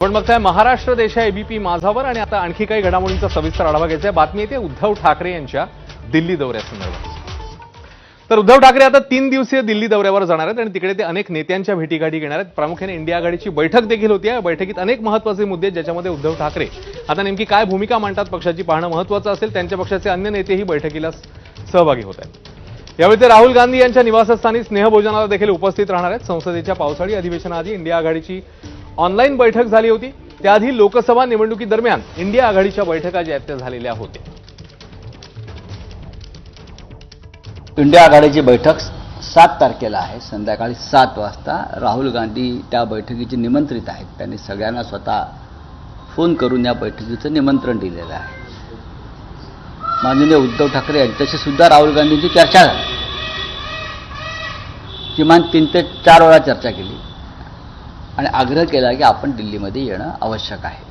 पण बघताय महाराष्ट्र देशा एबीपी माझावर आणि आता आणखी काही घडामोडींचा सविस्तर आढावा घ्यायचा आहे. बातमी येते उद्धव ठाकरे यांच्या दिल्ली दौऱ्यासंदर्भात. तर उद्धव ठाकरे आता तीन दिवसीय दिल्ली दौऱ्यावर जाणार आहेत आणि तिकडे ते अनेक नेत्यांच्या भेटीगाठी घेणार आहेत. प्रामुख्याने इंडिया आघाडीची बैठक देखील होती. या बैठकीत अनेक महत्त्वाचे मुद्दे ज्याच्यामध्ये उद्धव ठाकरे आता नेमकी काय भूमिका मांडतात पक्षाची पाहणं महत्वाचं असेल त्यांच्या पक्षाचे अन्य नेतेही बैठकीला सहभागी होत आहेत. यावेळी ते राहुल गांधी यांच्या निवासस्थानी स्नेहभोजनाला देखील उपस्थित राहणार आहेत. संसदेच्या पावसाळी अधिवेशनाआधी इंडिया आघाडीची ऑनलाईन बैठक झाली होती. त्याआधी लोकसभा निवडणुकीदरम्यान इंडिया आघाडीच्या बैठका ज्या आहेत त्या झालेल्या होत्या. इंडिया आघाडीची बैठक सात तारखेला आहे. संध्याकाळी सात वाजता राहुल गांधी त्या बैठकीचे निमंत्रित आहेत. त्यांनी सगळ्यांना स्वतः फोन करून या बैठकीचं निमंत्रण दिलेलं आहे. माननीय उद्धव ठाकरे यांच्याशी सुद्धा राहुल गांधींची चर्चा झाली. किमान तीन ते चार वेळा चर्चा केली. आणि आग्रह केला की आपण दिल्लीमध्ये येणं आवश्यक आहे.